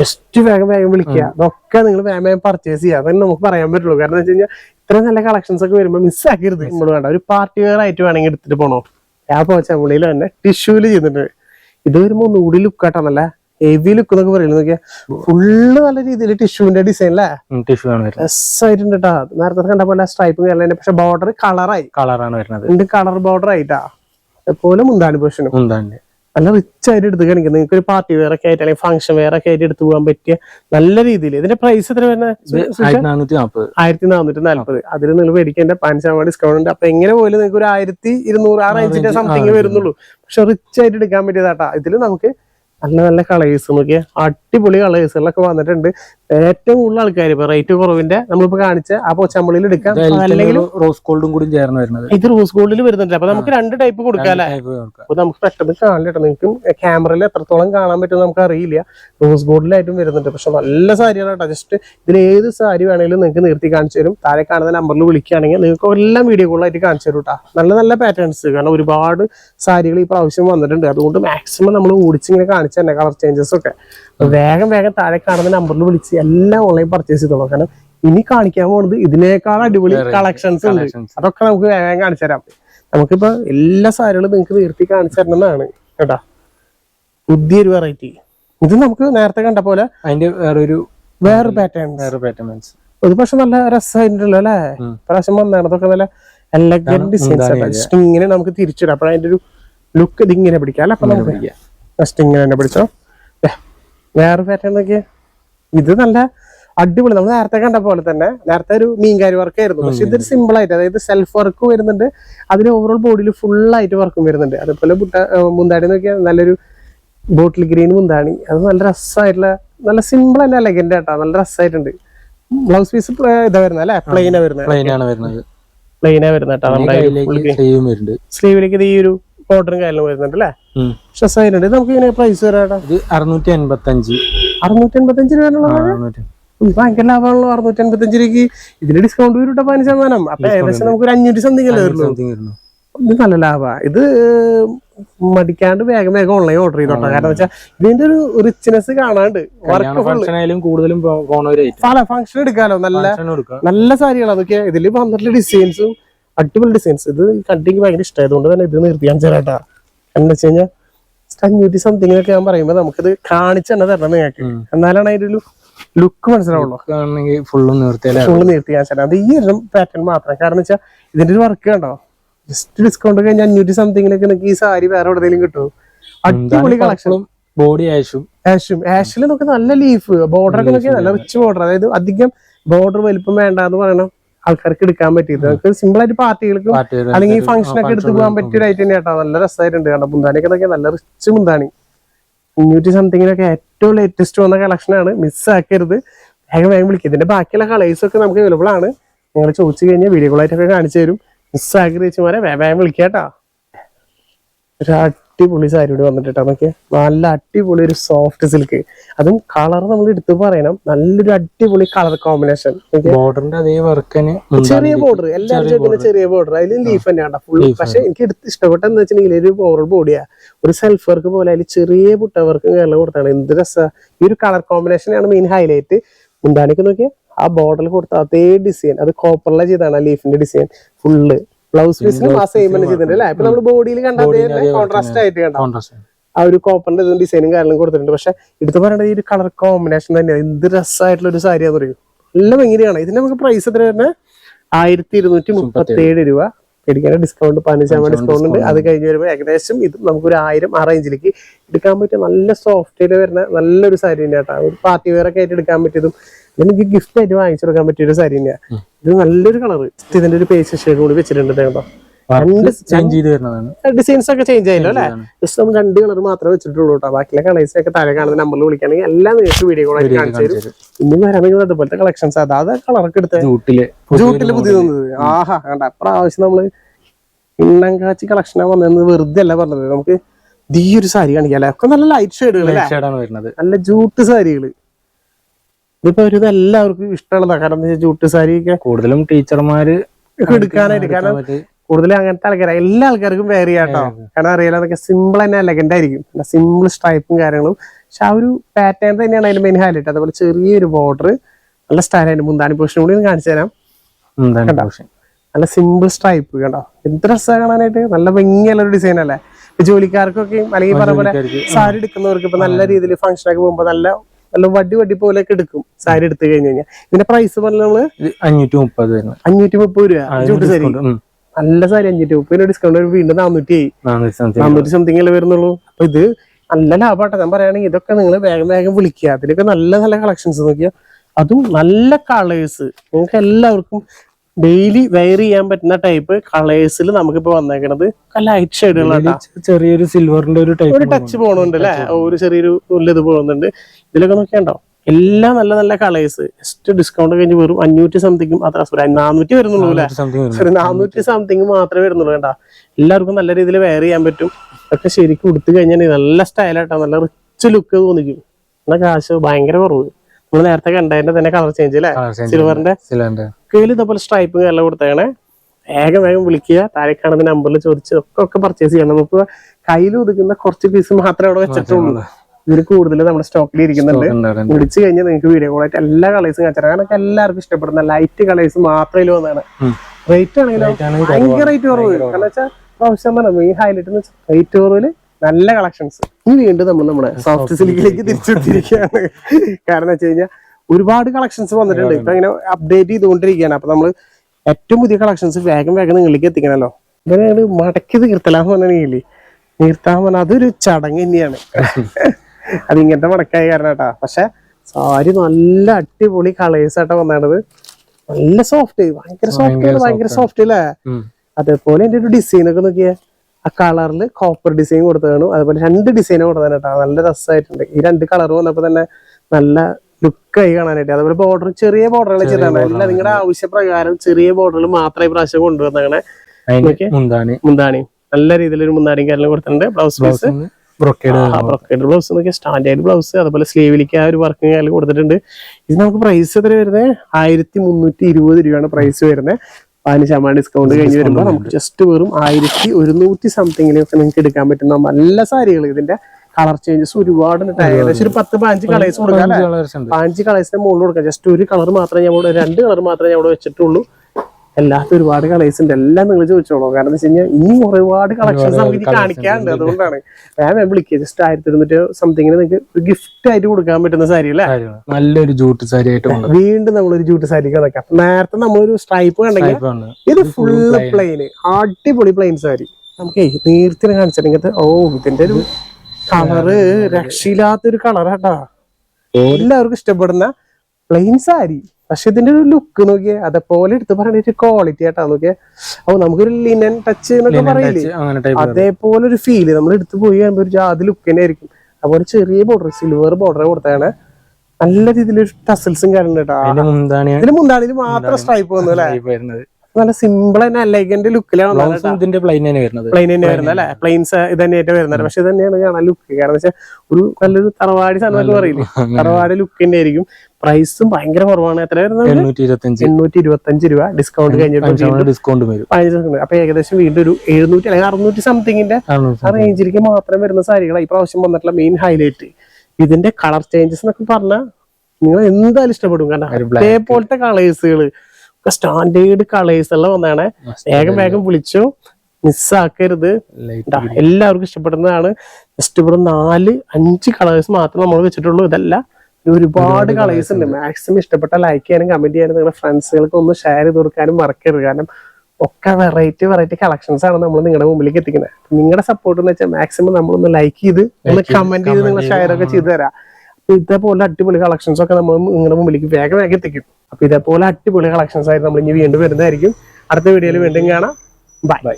ജസ്റ്റ് വേഗം വേഗം വിളിക്കുക. അതൊക്കെ നിങ്ങൾ വേഗം വേഗം പർച്ചേസ് ചെയ്യുക. അതന്നെ നമുക്ക് പറയാൻ പറ്റുള്ളൂ. കാരണം വെച്ച് കഴിഞ്ഞാൽ ഇത്ര നല്ല കളക്ഷൻസ് ഒക്കെ വരുമ്പോൾ മിസ്സാക്കരുത് നമ്മൾ വേണ്ട. ഒരു പാർട്ടി വെയർ ആയിട്ട് വേണമെങ്കിൽ എടുത്തിട്ട് പോണോ? ആ പോച്ചമ്പുള്ളിയിൽ തന്നെ ടിഷ്യൂൽ ചെയ്തിട്ടുണ്ട്. ഇത് വരുമ്പോ ഒന്നുകൂടി ലുക്ക് ആട്ടോ ഹെവി ലുക്ക് എന്നൊക്കെ പറയുന്നത് നോക്കിയാ. ഫുള്ള് നല്ല രീതിയിൽ ടിഷ്യൂവിന്റെ ഡിസൈൻ അല്ലേ ടിഷ്യൂ ആണ് വരുന്നത്. രസമായിട്ടുണ്ട് കേട്ടോ നേരത്തെ കണ്ട പോലെ സ്ട്രൈപ്പ് കയറലേ പക്ഷെ ബോർഡർ കളറായി കളറാണ് വരുന്നത്. കളർ ബോർഡർ ആയിട്ടാ. എപ്പോലും മുന്താണി പൊസിഷനും മുന്താണ്ട് നല്ല റിച്ച് ആയിട്ട് എടുത്ത് കാണിക്കുന്നത്. നിങ്ങൾക്ക് ഒരു പാർട്ടി വേറെ ഒക്കെ ആയിട്ട് അല്ലെങ്കിൽ ഫംഗ്ഷൻ വേറെ ഒക്കെ ആയിട്ട് എടുത്തു പോകാൻ പറ്റിയ നല്ല രീതിയിൽ. ഇതിന്റെ പ്രൈസ് എത്ര വരുന്നത് ആയിരത്തി നാനൂറ്റി നാല്പത് അതിൽ നിങ്ങൾ മേടിക്കേണ്ട പതിനഞ്ചാം ഡിസ്കൗണ്ട് ഉണ്ട്. അപ്പൊ എങ്ങനെ പോലും നിങ്ങൾക്ക് ഒരു ആയിരത്തി ഇരുന്നൂറ് ആ റേഞ്ചിന്റെ സംതിങ് വരുന്നുള്ളൂ. പക്ഷെ റിച്ച് ആയിട്ട് എടുക്കാൻ പറ്റിയതാട്ടാ. ഇതിൽ നമുക്ക് നല്ല നല്ല കളേഴ്സ് നോക്കിയാൽ അടിപൊളി കളേഴ്സുകളൊക്കെ വന്നിട്ടുണ്ട്. ഏറ്റവും കൂടുതൽ ആൾക്കാർ ഇപ്പൊ റേറ്റ് കുറവിന്റെ നമ്മളിപ്പോ കാണിച്ച ആ പോച്ചമ്പള്ളിയിൽ എടുക്കാം. അല്ലെങ്കിൽ റോസ് ഗോൾഡും കൂടി ചേർന്ന് വരുന്നത്. ഇത് റോസ് ഗോൾഡിൽ വരുന്നുണ്ട്. അപ്പൊ നമുക്ക് രണ്ട് ടൈപ്പ് കൊടുക്കാം. അല്ലേ അപ്പൊ നമുക്ക് പെട്ടെന്ന് കാണില്ല നിങ്ങൾക്ക് ക്യാമറയിൽ എത്രത്തോളം കാണാൻ പറ്റും നമുക്ക് അറിയില്ല റോസ് ഗോൾഡിലായിട്ടും വരുന്നുണ്ട്. പക്ഷെ നല്ല സാരികളാണ് കേട്ടോ. ജസ്റ്റ് ഇതിൽ ഏത് സാരി വേണമെങ്കിലും നിങ്ങൾക്ക് നിർത്തി കാണിച്ചു തരും. താഴെ കാണുന്ന നമ്പറിൽ വിളിക്കുകയാണെങ്കിൽ നിങ്ങൾക്ക് എല്ലാം വീഡിയോ കോളായിട്ട് കാണിച്ചു തരും കേട്ടോ. നല്ല നല്ല പാറ്റേൺസ് കാരണം ഒരുപാട് സാരികൾ ഈ പ്രാവശ്യം വന്നിട്ടുണ്ട്. അതുകൊണ്ട് മാക്സിമം നമ്മൾ ഓടിച്ചിങ്ങനെ കാണിച്ചു തന്നെ കളർ ചേഞ്ചസ് ഒക്കെ. വേഗം വേഗം താഴെ കാണുന്ന നമ്പറിൽ വിളിച്ച് എല്ലാം ഓൺലൈൻ പർച്ചേസ് ചെയ്തോളാം. കാരണം ഇനി കാണിക്കാൻ പോകുന്നത് ഇതിനേക്കാൾ അടിപൊളി കളക്ഷൻസ് ഉണ്ട്. അതൊക്കെ നമുക്ക് വേഗം കാണിച്ചു തരാം. നമുക്കിപ്പോ എല്ലാ സാരികളും നിങ്ങൾക്ക് നിർത്തി കാണിച്ചു തരണമെന്നാണ് കേട്ടാ. പുതിയൊരു വെറൈറ്റി ഇത് നമുക്ക് നേരത്തെ കണ്ട പോലെ അതിന്റെ വേറൊരു വേറെ പാറ്റേൺ വേറെ പാറ്റേൺസ് ഇത് പക്ഷെ നല്ല രസമായിട്ടുണ്ടല്ലോ അല്ലേ? പ്രാവശ്യം അതൊക്കെ നല്ല എലഗന്റ് ഡിസൈൻസ് ജസ്റ്റ് ഇങ്ങനെ നമുക്ക് തിരിച്ചിടാം. അപ്പൊ അതിന്റെ ഒരു ലുക്ക് ഇത് ഇങ്ങനെ പിടിക്കാം അല്ല? അപ്പൊ നമുക്ക് ജസ്റ്റ് ഇങ്ങനെ തന്നെ പിടിച്ചോ. വേറെ പാറ്റേൺ നോക്കിയേ. ഇത് നല്ല അടിപൊളി. നമ്മൾ നേരത്തെ കണ്ട പോലെ തന്നെ നേരത്തെ ഒരു മീൻകാരി വർക്ക് ആയിരുന്നു. പക്ഷെ ഇതൊരു സിമ്പിൾ ആയിട്ട് അതായത് സെൽഫ് വർക്ക് വരുന്നുണ്ട്. അതിന് ഓവറോൾ ബോഡിയിൽ ഫുൾ ആയിട്ട് വർക്കും വരുന്നുണ്ട്. അതുപോലെ മുന്താണി നോക്കിയാൽ നല്ലൊരു ബോട്ടിൽ ഗ്രീൻ മുന്താണി അത് നല്ല രസമായിട്ടുള്ള നല്ല സിമ്പിൾ തന്നെ എലഗന്റ് കേട്ടോ നല്ല രസമായിട്ടുണ്ട് ബ്ലൗസ് പീസ് ഇതാ വരുന്നത് അല്ലെ? പ്ലെയിനാ വരുന്നത്. പ്ലെയിനാ വരുന്നത്. നമ്മുടെ സ്ലീവിലേക്ക് ഈ ഒരു ബോർഡറും കാര്യങ്ങളും വരുന്നുണ്ട് അല്ലേ. രസമായിട്ടുണ്ട് നമുക്ക് ഇങ്ങനെ പ്രൈസ് വരാട്ടാ ഇത് അറുന്നൂറ്റി എൺപത്തി അഞ്ച് അറുന്നൂറ്റി. എൺപത്തഞ്ച് രൂപ ഭയങ്കര ലാഭമാണല്ലോ അറുന്നൂറ്റി അൻപത്തഞ്ച് രൂപയ്ക്ക് ഇതിന് ഡിസ്കൗണ്ട് വരും കേട്ടോ പതിനഞ്ച് ശതമാനം അപ്പൊ ഏകദേശം നമുക്ക് ഒരു അഞ്ഞൂറ്റി സംതിങ് അല്ലേ വരുള്ളൂ. ഇത് നല്ല ലാഭമാണ് ഇത് മടിക്കാണ്ട് വേഗം വേഗം ഓൺലൈൻ ഓർഡർ ചെയ്തോട്ടെ. കാരണം വെച്ചാൽ ഇതിന്റെ ഒരു റിച്ച്നെസ് കാണാണ്ട് കൂടുതലും പല ഫംഗ്ഷൻ എടുക്കാലോ. നല്ല നല്ല സാരികളാണ് അതൊക്കെ. ഇതിൽ വന്നിട്ടുള്ള ഡിസൈൻസും അടിപൊളി ഡിസൈൻസ് ഇത് കണ്ടിക്ക് ഭയങ്കര ഇഷ്ടമായതുകൊണ്ട് തന്നെ ഇത് നിർത്തിയാൻ ചേരാട്ടാ എന്താ വെച്ച് കഴിഞ്ഞാൽ അഞ്ഞൂറ്റി സംതിങ്ങിനൊക്കെ ഞാൻ പറയുമ്പോ നമുക്കിത് കാണിച്ച് തന്നെ തരണം നിങ്ങൾക്ക്. എന്നാലാണ് അതിന്റെ ഒരു ലുക്ക് മനസ്സിലാവുള്ളൂ. ഫുള്ള് നിർത്തിയാലേ ഫുള്ള് നിർത്തി ഞാൻ അത് ഈ ഒരു പാറ്റേൺ മാത്രം. കാരണം വെച്ചാൽ ഇതിന്റെ ഒരു വർക്ക് കണ്ടോ? ജസ്റ്റ് ഡിസ്കൗണ്ട് കഴിഞ്ഞാൽ അഞ്ഞൂറ്റി സംതിങ്ങിനൊക്കെ നിങ്ങൾക്ക് ഈ സാരി വേറെ എവിടെയെങ്കിലും കിട്ടും അടിപൊളി കളക്ഷനും ബോഡി ആഷും ആഷും ആഷിൽ നമുക്ക് നല്ല ലീഫ് ബോർഡർ ഒക്കെ നോക്കിയാൽ നല്ല റിച്ച് ബോർഡർ അതായത് അധികം ബോർഡർ വലിപ്പം വേണ്ട എന്ന് പറയണം. ആൾക്കാർക്ക് എടുക്കാൻ പറ്റിയത്. നമുക്ക് സിമ്പിൾ ആയിട്ട് പാർട്ടികൾക്കും പാർട്ടി അല്ലെങ്കിൽ ഫംഗ്ഷൻ ഒക്കെ എടുത്ത് പോകാൻ പറ്റിയ ഒരു ഐറ്റം കേട്ടോ നല്ല രസമായിട്ടുണ്ട് കാരണം മുന്താണിയൊക്കെ നോക്കിയാൽ നല്ല റിച്ച് മുന്താണി അഞ്ഞൂറ്റി സംതിങ്ങിനൊക്കെ ഏറ്റവും ലേറ്റസ്റ്റ് വന്ന കളക്ഷൻ ആണ്. മിസ് ആക്കരുത്. വേഗം വേഗം വിളിക്കുക ഇതിന്റെ ബാക്കിയുള്ള കളേഴ്സ് ഒക്കെ നമുക്ക് അവൈലബിൾ ആണ്. നിങ്ങൾ ചോദിച്ചു കഴിഞ്ഞാൽ വീഡിയോ കോളായിട്ടൊക്കെ കാണിച്ചു തരും. മിസ് ആക്കി വെച്ചുമാരെ വേഗം വേഗം വിളിക്കാട്ടോ ഒരു അടിപൊളി സാരി കൂടി വന്നിട്ട് നമുക്ക് നല്ല അടിപൊളി ഒരു സോഫ്റ്റ് സിൽക്ക് അതും കളർ നമ്മൾ എടുത്തു പറയണം. നല്ലൊരു അടിപൊളി കളർ കോമ്പിനേഷൻ ബോർഡറിന്റെ അതേ വർക്കിന് ചെറിയ ബോർഡർ എല്ലാവരും ചെറിയ ബോർഡർ അതിൽ ലീഫ് തന്നെയാണ്? ഫുൾ പക്ഷെ എനിക്ക് എടുത്ത് ഇഷ്ടപ്പെട്ട എന്താ വെച്ചിട്ടുണ്ടെങ്കിൽ ഒരു ബോർഡർ ബോഡിയാ ഒരു സെൽഫ് വർക്ക് പോലെ അതിൽ ചെറിയ പുട്ട വർക്ക് കേരളം കൊടുത്താണ്. എന്ത് രസ. ഈ ഒരു കളർ കോമ്പിനേഷൻ ആണ് മെയിൻ ഹൈലൈറ്റ് മുന്താണിക്ക് നോക്കിയ. ആ ബോർഡറിൽ കൊടുത്ത അതേ ഡിസൈൻ അത് കോപ്പറിലെ ചെയ്താണ് ആ ലീഫിന്റെ ഡിസൈൻ ഫുള്ള് ബ്ലൗസ് പീസിനും ആ സെയിം തന്നെ ചെയ്തിട്ടുണ്ട് അല്ലെ? അപ്പൊ നമ്മൾ ബോഡിയിൽ കണ്ട കോൺട്രാസ്റ്റ് ആയിട്ട് കണ്ട? ആ ഒരു കോപ്പറിന്റെ ഇതും ഡിസൈനും കാര്യങ്ങളും കൊടുത്തിട്ടുണ്ട്. പക്ഷെ എടുത്തു പറയേണ്ടത് ഈ ഒരു കളർ കോമ്പിനേഷൻ തന്നെയാണ് എന്ത് രസമായിട്ടുള്ള ഒരു സാരിയാന്ന് പറയും നല്ല ഭംഗിയാണ്. ഇതിന്റെ നമുക്ക് പ്രൈസ് എത്ര വരുന്നത്? ആയിരത്തി ഇരുന്നൂറ്റി മുപ്പത്തി ഏഴ് രൂപ. പേടിക്കാതെ ഡിസ്കൗണ്ട് പതിനഞ്ച് ശതമാനം ഡിസ്കൗണ്ട് ഉണ്ട്. അത് കഴിഞ്ഞ് വരുമ്പോൾ ഏകദേശം ഇത് നമുക്കൊരു ആയിരം ആ റേഞ്ചിലേക്ക് എടുക്കാൻ പറ്റിയ നല്ല സോഫ്റ്റ്വെയർ വരുന്ന നല്ലൊരു സാരി തന്നെയാണ് കേട്ടോ ഒരു പാർട്ടി വെയർ ഒക്കെ ആയിട്ട് എടുക്കാൻ പറ്റിയതും എനിക്ക് ഗിഫ്റ്റ് ആയിട്ട് വാങ്ങിച്ചു കൊടുക്കാൻ പറ്റിയ ഒരു സാരി തന്നെയാണ് ഇത് നല്ലൊരു കളർ ഇതിന്റെ ഒരു പേസ്റ്റ് ഷെയ്ഡ് കൂടി വെച്ചിട്ടുണ്ട് കേട്ടോ. ഡിസൈൻസ് ഒക്കെ ചേഞ്ച് ആയല്ലോ? അല്ലെ? ജസ്റ്റ് നമ്മൾ രണ്ട് കളർ മാത്രമേ വെച്ചിട്ടുള്ളൂ കേട്ടോ ബാക്കിയുള്ള കളേഴ്സ് ഒക്കെ താഴെ കാണുന്ന നമ്പറിൽ വിളിക്കുകയാണെങ്കിൽ എല്ലാം നിങ്ങൾക്ക് വീഡിയോ കോൾ ആയിട്ട് കാണിച്ചു തരും. ഇനി വരാണെങ്കിൽ അതുപോലത്തെ കളക്ഷൻസ് അതാത് കളറൊക്കെ എടുത്ത്. ജൂട്ടിൽ ജൂട്ടിൽ പുതിയ ആഹാ കണ്ട? പ്രാവശ്യം നമ്മൾ ഇണ്ണങ്കാച്ചി കളക്ഷനാ വന്നത് വെറുതെ അല്ല പറഞ്ഞത്. നമുക്ക് ദീ ഈ ഒരു സാരി കാണിക്കാം അല്ലെ? ഒക്കെ നല്ല ലൈറ്റ് ഷെയ്ഡുകൾ നല്ല ജൂട്ട് സാരികൾ. ഇതിപ്പോ ഒരു എല്ലാവർക്കും ഇഷ്ടമുള്ളതാണ് കാരണം ജൂട്ട് സാരി ഒക്കെ കൂടുതലും ടീച്ചർമാര് എടുക്കാനായിട്ട്. കാരണം കൂടുതൽ അങ്ങനത്തെ ആൾക്കാരാ. എല്ലാ ആൾക്കാർക്കും വേറെ ചെയ്യാട്ടോ കാരണം അറിയാലോ അതൊക്കെ സിമ്പിൾ തന്നെ എലഗന്റ് ആയിരിക്കും സിമ്പിൾ സ്ട്രൈപ്പും കാര്യങ്ങളും. പക്ഷെ ആ ഒരു പാറ്റേൺ തന്നെയാണ് അതിന്റെ മെയിൻ ഹൈലൈറ്റ് അതുപോലെ ചെറിയൊരു ബോർഡർ നല്ല സ്റ്റൈൽ അതിന്റെ മുന്താണി പോഷൻ കൂടി കാണിച്ചു തരാം. നല്ല സിമ്പിൾ സ്ട്രൈപ്പ് കേട്ടോ എന്ത് രസമാണ് കാണാനായിട്ട്? നല്ല ഭംഗിയുള്ള ഒരു ഡിസൈൻ അല്ലേ? ഇപ്പൊ ജോലിക്കാർക്കൊക്കെ അല്ലെങ്കിൽ പറഞ്ഞ പോലെ സാരി എടുക്കുന്നവർക്ക് ഇപ്പൊ നല്ല രീതിയിൽ ഫംഗ്ഷൻ ഒക്കെ പോകുമ്പോ നല്ല നല്ല വടി വടി പോലെയൊക്കെ എടുക്കും സാരി എടുത്തു കഴിഞ്ഞു കഴിഞ്ഞാൽ ഇതിന്റെ പ്രൈസ് പറഞ്ഞ നമ്മൾ അഞ്ഞൂറ്റി മുപ്പത് അഞ്ഞൂറ്റി മുപ്പത് രൂപ. സാരി നല്ല സാരി അഞ്ഞൂറ്റി മുപ്പതിന് ഡിസ്കൗണ്ട് വീണ്ടും നാനൂറ്റി നാനൂറ്റി സംതിങ് അല്ലേ വരുന്നുള്ളൂ? അപ്പൊ ഇത് നല്ല ലാഭമാട്ടെ ഞാൻ പറയുകയാണെങ്കിൽ ഇതൊക്കെ നിങ്ങൾ വേഗം വേഗം വിളിക്കുക. അതിലൊക്കെ നല്ല നല്ല കളക്ഷൻസ് നോക്കിയാൽ അതും നല്ല കളേഴ്സ് നിങ്ങൾക്ക് എല്ലാവർക്കും ഡെയിലി വെയർ ചെയ്യാൻ പറ്റുന്ന ടൈപ്പ് കളേഴ്സിൽ നമുക്കിപ്പോ വന്നേക്കണത് ലൈറ്റ് ഷെയ്ഡുകളാണ് ചെറിയൊരു സിൽവറിന്റെ ഒരു ടൈപ്പ് ഒരു ടച്ച് പോകുന്നുണ്ട് അല്ലെ? ഒരു ചെറിയൊരു ഇത് പോകുന്നുണ്ട് ഇതിലൊക്കെ നോക്കിയാണ്ടോ? എല്ലാം നല്ല നല്ല കളേഴ്സ് ജസ്റ്റ് ഡിസ്കൗണ്ട് കഴിഞ്ഞ് വെറും അഞ്ഞൂറ്റി സംതിങ്ങും അത്ര സോറി നാനൂറ്റി വരുന്നുള്ളൂ അല്ലേ? നാനൂറ്റി സംതിങ് മാത്രമേ വരുന്നുള്ളൂ കേട്ടാ. എല്ലാവർക്കും നല്ല രീതിയിൽ വെയർ ചെയ്യാൻ പറ്റും. ഒക്കെ ശരിക്കും ഉടുത്തു കഴിഞ്ഞാൽ നല്ല സ്റ്റൈലായിട്ടാ നല്ല റിച്ച് ലുക്ക് തോന്നിക്കും. എന്നാ കാശ്? ഭയങ്കര കുറവ്. നമ്മൾ നേരത്തെ കണ്ടതിന്റെ തന്നെ കളർ ചേഞ്ച് അല്ലേ? സിൽവറിന്റെ കയ്യിൽ ഇതേപോലെ സ്ട്രൈപ്പ് എല്ലാം കൊടുത്തേക്കണേ. വേഗം വേഗം വിളിക്കുക. താഴെ കാണുന്ന നമ്പറിൽ ചോദിച്ച് ഒക്കെ ഒക്കെ പർച്ചേസ് ചെയ്യണം നമുക്ക് കയ്യിൽ ഒതുക്കുന്ന കുറച്ച് പീസ് മാത്രമേ അവിടെ വെച്ചിട്ടുള്ളൂ. ഇതിന് കൂടുതൽ നമ്മുടെ സ്റ്റോക്കിൽ ഇരിക്കുന്നുണ്ട്. വിളിച്ചു കഴിഞ്ഞാൽ നിങ്ങൾക്ക് വീഡിയോ കോളായിട്ട് എല്ലാ കളേഴ്സും കാണിച്ചു കാരണം എല്ലാവർക്കും ഇഷ്ടപ്പെടുന്ന ലൈറ്റ് കളേഴ്സ് മാത്രമേ ഇതിൽ വന്നതാണ്. റേറ്റ് ആണെങ്കിലും ഭയങ്കര റേറ്റ് കുറവ്. കാരണം വെച്ചാൽ പറഞ്ഞു ഈ ഹൈലൈറ്റ് റേറ്റ് കുറവിൽ നല്ല കളക്ഷൻസ് ഇനി വീണ്ടും നമ്മൾ നമ്മുടെ സോഫ്റ്റ് സിലിക്കിലേക്ക് തിരിച്ചെത്തിയിരിക്കുകയാണ്. കാരണം വെച്ച് കഴിഞ്ഞാൽ ഒരുപാട് കളക്ഷൻസ് വന്നിട്ടുണ്ട്. ഇപ്പൊ ഇങ്ങനെ അപ്ഡേറ്റ് ചെയ്തുകൊണ്ടിരിക്കുകയാണ്. അപ്പൊ നമ്മൾ ഏറ്റവും പുതിയ കളക്ഷൻസ് വേഗം വേഗം നിങ്ങളിലേക്ക് എത്തിക്കണല്ലോ. ഇങ്ങനെ മടക്കി തീർത്തലാന്ന് പറഞ്ഞില്ലേ തീർത്താൻ പറഞ്ഞാൽ അതൊരു ചടങ്ങ് തന്നെയാണ്. അത് ഇങ്ങനത്തെ മടക്കായ കാരണം കേട്ടാ. പക്ഷെ സാരി നല്ല അടിപൊളി കളേഴ്സ് ആട്ടോ വന്നാണത് നല്ല സോഫ്റ്റ് ഭയങ്കര സോഫ്റ്റ് ഭയങ്കര സോഫ്റ്റ് അല്ലേ? അതേപോലെ എന്റെ ഒരു ഡിസൈൻ ഒക്കെ നോക്കിയേ ആ കളറിൽ കോപ്പർ ഡിസൈൻ കൊടുത്തതാണ്. അതുപോലെ രണ്ട് ഡിസൈൻ കൊടുത്തതാണ് കേട്ടോ. നല്ല രസമായിട്ടുണ്ട്. ഈ രണ്ട് കളർ വന്നപ്പോ തന്നെ നല്ല ലുക്കായി കാണാനായിട്ട്. അതുപോലെ ബോർഡർ ചെറിയ ബോർഡറുകൾ ചെയ്താണ് എല്ലാം നിങ്ങളുടെ ആവശ്യപ്രകാരം ചെറിയ ബോർഡർ മാത്രമേ പ്രാവശ്യം കൊണ്ടുവന്നങ്ങനെ മുന്താണി. നല്ല രീതിയിൽ ഒരു മുന്താണിയും കാര്യങ്ങളും കൊടുത്തിട്ടുണ്ട്. ബ്ലൗസ് പീസ് ബ്രൊക്കേഡ് ബ്ലൗസ് എന്നൊക്കെ സ്റ്റാൻഡേർഡ് ബ്ലൗസ് അതുപോലെ സ്ലീവിലേക്ക് ആ ഒരു വർക്കിംഗ് കാര്യം കൊടുത്തിട്ടുണ്ട്. ഇത് നമുക്ക് പ്രൈസ് എത്ര വരുന്നത് ആയിരത്തി മുന്നൂറ്റി ഇരുപത് രൂപയാണ് പ്രൈസ് വരുന്നത് പതിനഞ്ച് ശതമാനം ഡിസ്കൗണ്ട് കഴിഞ്ഞ് വരുമ്പോൾ നമുക്ക് ജസ്റ്റ് വെറും ആയിരത്തി ഒരുന്നൂറ്റി സംതിങ്ങിലൊക്കെ നിങ്ങൾക്ക് എടുക്കാൻ പറ്റുന്ന നല്ല സാരികൾ ഇതിന്റെ കളർ ചേഞ്ചസ് ഒരുപാട്. ഏകദേശം ഒരു പത്ത് പതിനഞ്ച് കളേഴ്സ് കൊടുക്കാം പതിനഞ്ച് കളേഴ്സിന്റെ മുകളിൽ കൊടുക്കാം. ജസ്റ്റ് ഒരു കളർ മാത്രമേ ഞാൻ രണ്ട് കളർ മാത്രമേ ഞാൻ ഇവിടെ വെച്ചിട്ടുള്ളൂ. അല്ലാത്ത ഒരുപാട് കളേഴ്സ് ഉണ്ട്. എല്ലാം നിങ്ങൾ ചോദിച്ചോളൂ. കാരണം എന്താ വെച്ച് കഴിഞ്ഞാൽ ഇനി ഒരുപാട് കളക്ഷൻസ് നമുക്ക് ഇനി കാണിക്കാനുണ്ട്. അതുകൊണ്ടാണ്. ഞാൻ വിളിക്കുക ജസ്റ്റ് ആയിരത്തി ഇരുന്നൂറ്റി സംതിങ്ങിന് നിങ്ങൾക്ക് ഒരു ഗിഫ്റ്റ് ആയിട്ട് കൊടുക്കാൻ പറ്റുന്ന സാരി അല്ലേ? നല്ലൊരു ജൂട്ട് സാരി ആയിട്ട് വീണ്ടും നമ്മളൊരു ജൂട്ട് സാരി കണക്കാം നേരത്തെ നമ്മളൊരു സ്ട്രൈപ്പ് കണ്ടെങ്കിൽ ഇത് ഫുള്ള് പ്ലെയിന് അടിപൊളി പ്ലെയിൻ സാരി നമുക്ക് നേരത്തിന് കാണിച്ചിട്ടുണ്ടെങ്കിൽ ഓ ഇതിന്റെ ഒരു കളറ് രക്ഷയില്ലാത്തൊരു കളറാട്ടാ എല്ലാവർക്കും ഇഷ്ടപ്പെടുന്ന പ്ലെയിൻ സാരി പക്ഷെ ഇതിന്റെ ഒരു ലുക്ക് നോക്കിയേ അതേപോലെ എടുത്ത് പറയണ ക്വാളിറ്റി ആട്ടാ നോക്കിയേ. അപ്പൊ നമുക്കൊരു ലിനൻ ടച്ച് എന്നൊക്കെ പറയില്ലേ? അതേപോലെ ഒരു ഫീൽ നമ്മൾ എടുത്തു പോയി കഴിയുമ്പോൾ ഒരു ജാതി ലുക്ക് തന്നെ ആയിരിക്കും. അതുപോലെ ചെറിയ ബോർഡർ സിൽവർ ബോർഡർ കൊടുത്താണ് നല്ല രീതിയിൽ ടസൽസും കാര്യങ്ങൾ കേട്ടോ. അതിന്റെ മുന്താണി ഇതിന് മുണ്ടാണിൽ മാത്രം സ്ട്രൈപ്പ് വന്നു അല്ലേ? നല്ല സിമ്പിൾ തന്നെ എലഗന്റ് ലുക്കിലാണ് ഇതിന്റെ പ്ലെയിൻ തന്നെ വരുന്നത്. പ്ലെയിൻ തന്നെ വരുന്നത് അല്ലെ? പ്ലെയിൻസ് ഇത് തന്നെയായിട്ട് വരുന്നത്. പക്ഷെ ഇതന്നെയാണ് തന്നെയാണ് കാണാൻ ലുക്ക് കാരണം വെച്ചാൽ ഒരു നല്ലൊരു തറവാടി സാധനം പറയില്ലേ? തറവാടി ലുക്കിന്റെ ആയിരിക്കും. പ്രൈസും ഭയങ്കര കുറവാണ്. എത്ര വരുന്നത്? എണ്ണൂറ്റി ഇരുപത്തി അഞ്ച് എണ്ണൂറ്റി ഇരുപത്തി അഞ്ച് രൂപ ഡിസ്കൗണ്ട് കഴിഞ്ഞിട്ട് ഡിസ്കൗണ്ട് വരും അപ്പൊ ഏകദേശം വീണ്ടും ഒരു എഴുന്നൂറ്റി അല്ലെങ്കിൽ അറുന്നൂറ്റി സംതിങ്ങിന്റെ റേഞ്ചിലേക്ക് മാത്രം വരുന്ന സാരികളാണ് ഈ പ്രാവശ്യം വന്നിട്ടുള്ള മെയിൻ ഹൈലൈറ്റ് ഇതിന്റെ കളർ ചേഞ്ചസ് എന്നൊക്കെ പറഞ്ഞാൽ നിങ്ങൾ എന്തായാലും ഇഷ്ടപ്പെടും. കാരണം. അതേപോലത്തെ കളേഴ്സുകൾ ഒക്കെ സ്റ്റാൻഡേർഡ് കളേഴ്സ് എല്ലാം വന്നാണ് വേഗം വേഗം വിളിച്ചു. മിസ്സാക്കരുത് എല്ലാവർക്കും ഇഷ്ടപ്പെടുന്നതാണ്. ജസ്റ്റ് ഇവിടെ നാല് അഞ്ച് കളേഴ്സ് മാത്രം നമ്മൾ വെച്ചിട്ടുള്ളൂ. ഇതല്ല ഒരുപാട് കളേഴ്സ് ഉണ്ട്. മാക്സിമം ഇഷ്ടപ്പെട്ട ലൈക്ക് ചെയ്യാനും കമന്റ് ചെയ്യാനും നിങ്ങളുടെ ഫ്രണ്ട്സുകൾക്ക് ഒന്ന് ഷെയർ ചെയ്ത് കൊടുക്കാനും മറക്കരുത്. കാരണം ഒക്കെ വെറൈറ്റി വെറൈറ്റി കളക്ഷൻസ് ആണ് നമ്മൾ നിങ്ങളുടെ മുമ്പിലേക്ക് എത്തിക്കുന്നത്. നിങ്ങളുടെ സപ്പോർട്ട് എന്ന് വെച്ചാൽ മാക്സിമം നമ്മളൊന്ന് ലൈക്ക് ചെയ്ത് ഒന്ന് കമന്റ് ചെയ്ത് നിങ്ങൾ ഷെയർ ഒക്കെ ചെയ്തു തരാം. ഇതേപോലെ അടിപൊളി കളക്ഷൻസ് ഒക്കെ നമ്മൾ നിങ്ങളുടെ മുമ്പിലേക്ക് വേഗം വേഗം എത്തിക്കും. അപ്പൊ ഇതേപോലെ അടിപൊളി കളക്ഷൻസ് ആയിട്ട് നമ്മൾ ഇനി വീണ്ടും വരുന്നതായിരിക്കും. അടുത്ത വീഡിയോയിൽ വീണ്ടും കാണാം. Bye bye